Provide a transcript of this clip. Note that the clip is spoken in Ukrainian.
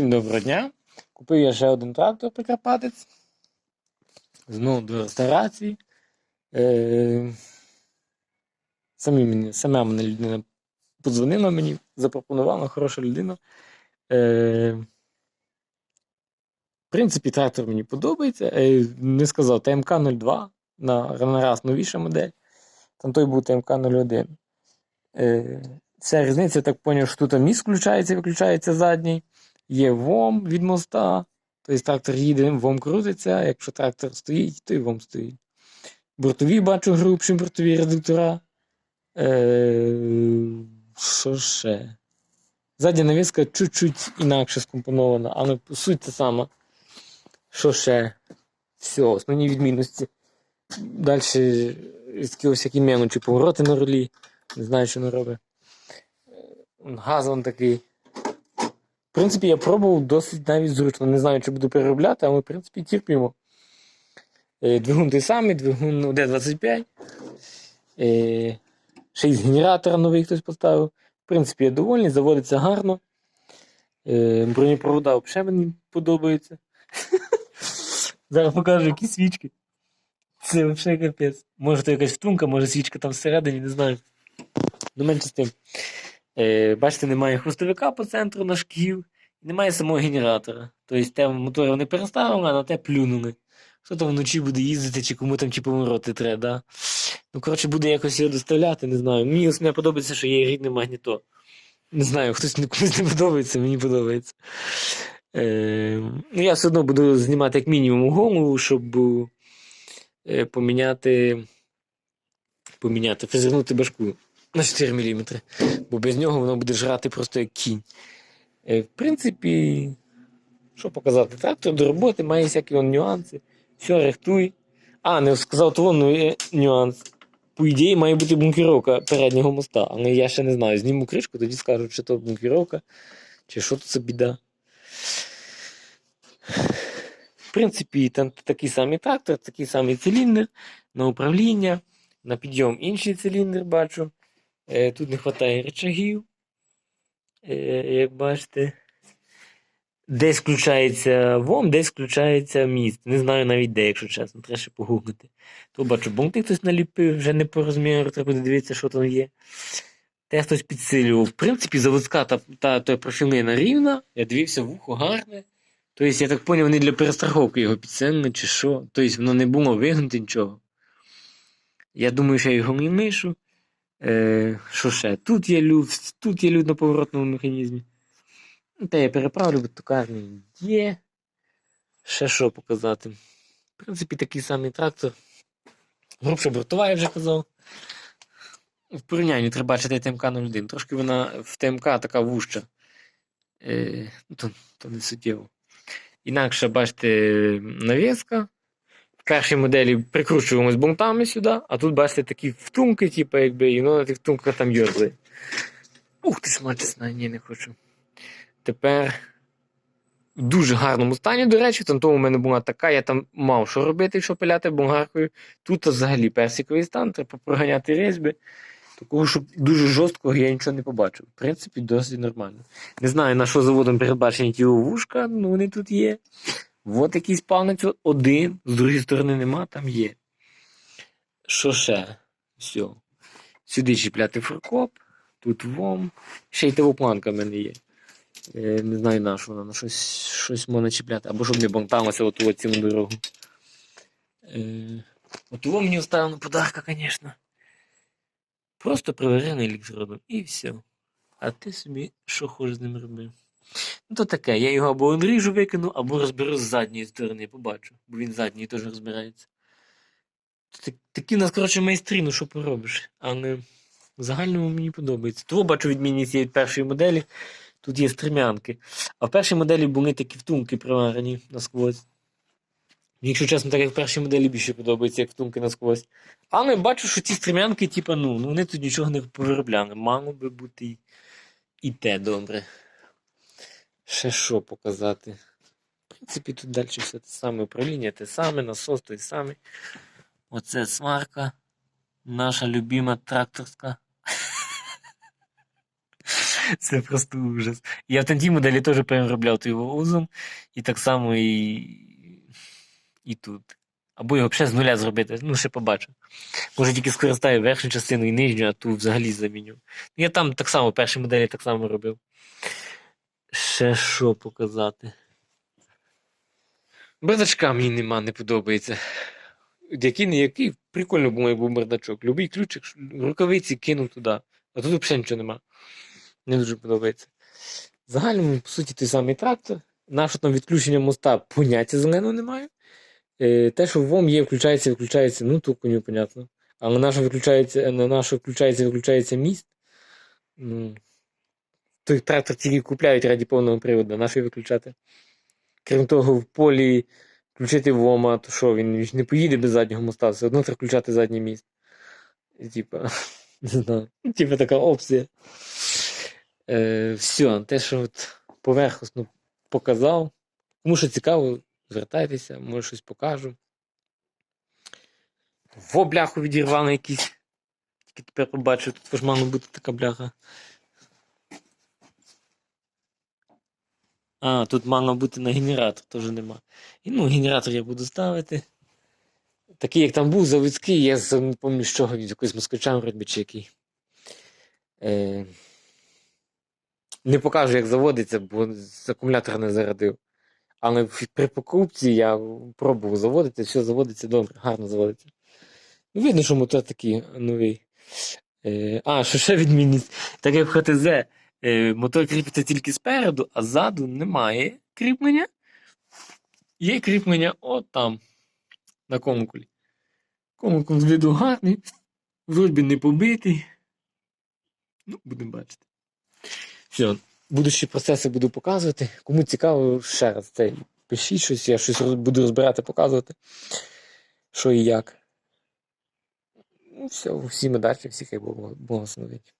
Всім доброго дня. Купив я ще один трактор Прикарпатець. Знову до реставрації. Е, самі мені, сама мене людина подзвонила мені, запропонувала, хороша людина. Е, в принципі, трактор мені подобається. Е, не сказав ТМК-02 на, на раз новіша модель. Там той був ТМК-01. Е, Вся різниця, я так зрозумів, що тут міст включається, і виключається задній. Є ВОМ від моста. Тобто трактор їде, ВОМ крутиться. Якщо трактор стоїть, то і ВОМ стоїть. Бортові бачу грубші бортові редуктора. Е, Що ще? Задня навіска чуть-чуть інакше скомпонована, але суть та сама. Що ще? Все, основні відмінності. Далі якісь всякі мелочі, повороти на рулі. Не знаю, що не робить. Газ он такий. В принципі, я пробував досить навіть зручно. Не знаю, чи буду переробляти, але в принципі терпімо. Е, Двигун той самий, двигун D25. Е, Ще із генератора новий хтось поставив. В принципі, я довольний, заводиться гарно. Е, Бронепровода взагалі мені подобаються. Зараз покажу, які свічки. Це взагалі капець. Може, то якась втунка, може свічка там всередині, не знаю. Ну, менше з тим. Е, бачите, немає хвостовика по центру на шків, немає самого генератора. Тобто те мотори вони переставили, а на те плюнули. Хто там вночі буде їздити, чи кому там чи повороти треба, да? Ну, коротше, буде якось його доставляти, не знаю. Мені ось не подобається, що є рідне магніто. Не знаю, хтось комусь не подобається, мені подобається. Е, ну, я все одно буду знімати як мінімум голову, щоб е, поміняти, поміняти, фрезернути башку на 4 мм. Бо без нього воно буде жрати просто як кінь. Е, в принципі, що показати? Трактор до роботи має всякі он нюанси. Все, рихтуй. А, не сказав того ну, є нюанс. По ідеї має бути бункеровка переднього моста, але я ще не знаю. Зніму кришку, тоді скажу, чи то бункеровка, чи що тут за біда. В принципі, там такий самий трактор, такий самий циліндр на управління, на підйом інший циліндр бачу. Е, Тут не вистачає речагів. Е, Як бачите. Десь включається ВОМ, десь включається міст. Не знаю навіть де, якщо чесно, треба ще погуглити. То бачу, бомти хтось наліпив, вже не по розміру, треба дивитися, що там є. Те хтось підсилював. В принципі, заводська та, та, та профілина рівна. Я дивився, вухо гарне. Тобто, я так зрозумів, вони для перестраховки його підсилили, чи що. Тобто, воно не було вигнуто нічого. Я думаю, що я його не мишу. Е, що ще? Тут є люфт, тут є люфт на поворотному механізмі. Та я переправлю, бо токарні є. Ще що показати. В принципі, такий самий трактор. Грубша бортова, я вже казав. В порівнянні треба бачити ТМК-01. Трошки вона в ТМК така вужча. Е, то, то не суттєво. Інакше, бачите, навіска. В першій моделі прикручуємо з бунтами сюди, а тут, бачите, такі втумки, типу, якби, і воно на тих втумках там йорзає. Ух ти ж мачесна, ні, не хочу. Тепер в дуже гарному стані, до речі, тому в мене була така, я там мав що робити, що пиляти болгаркою. Тут взагалі персиковий стан, треба проганяти різьби. Такого, щоб дуже жорсткого я нічого не побачив. В принципі, досить нормально. Не знаю, на що заводом передбачені ті вушка, ну вони тут є. От якийсь палець один, з другої сторони нема, там є. Що ще? Все. Сюди чіпляти фуркоп, тут вом. Ще й тавопланка в мене є. Е, не знаю на що вона, на щось, щось можна чіпляти. Або щоб не бонталося оту от цілу дорогу. Е, от того мені оставили подарка, звісно. Просто приварений електродом і все. А ти собі що хочеш з ним роби. Ну то таке, я його або одріжу викину, або розберу з задньої сторони, побачу, бо він задній теж розбирається. Такі нас, коротше, майстри, ну що поробиш. Але в загальному мені подобається. Того бачу відмінність є від першої моделі. Тут є стремянки. А в першій моделі були такі втумки приварені насквозь. Якщо чесно, так як в першій моделі більше подобається, як втумки насквозь. Але бачу, що ці стремянки, типа, ну, вони тут нічого не повиробляли. Мало би бути і те добре. Ще що показати? В принципі, тут далі все те саме управління, те саме, насос той самий. Оце сварка. Наша любима тракторська. Це просто ужас. Я в тій моделі теж переробляв той його узом, і так само і, і тут. Або його взагалі з нуля зробити. Ну, ще побачу. Може тільки скористаю верхню частину і нижню, а ту взагалі заміню. Я там так само, перші моделі так само робив. Ще що показати? Бардачка мені нема, не подобається. Який не який, прикольно був був бардачок. Любий ключик, рукавиці кинув туди. А тут взагалі нічого нема. Не дуже подобається. В загальному, по суті, той самий трактор. Наше там відключення моста поняття зеленого немає. Е, те, що ВОМ є, включається, виключається, ну то коню понятно. Але на що виключається, на наше включається, виключається міст. Ну, той трактор тільки купляють раді повного приводу, на виключати. Крім того, в полі включити ВОМа, то що, він ж не поїде без заднього моста, все одно треба включати задній міст. Типа, не знаю. Типа така опція. Е, все, те, що от поверхосно показав. Кому що цікаво, звертайтеся, може щось покажу. Во бляху відірвав на якийсь. Тільки тепер побачив, тут ж мала бути така бляха. А, тут мало бути на генератор, теж нема. І ну, генератор я буду ставити. Такий, як там був заводський, я не пам'ятаю, з чого він з якоюсь москвичем вроді чи який. Е... Не покажу, як заводиться, бо з акумулятора не зарядив. Але при покупці я пробував заводити, все заводиться добре, гарно заводиться. Ну, видно, що мотор такий новий. Е, а, що ще відмінність? Так як ХТЗ мотор кріпиться тільки спереду, а ззаду немає кріплення. Є кріплення от там, на комукулі. Комукул з виду гарний, вроді не побитий. Ну, будемо бачити. Все, будущі процеси буду показувати. Кому цікаво, ще раз це пишіть щось, я щось буду розбирати, показувати, що і як. Ну, все, всім удачі, всіх хай благословить.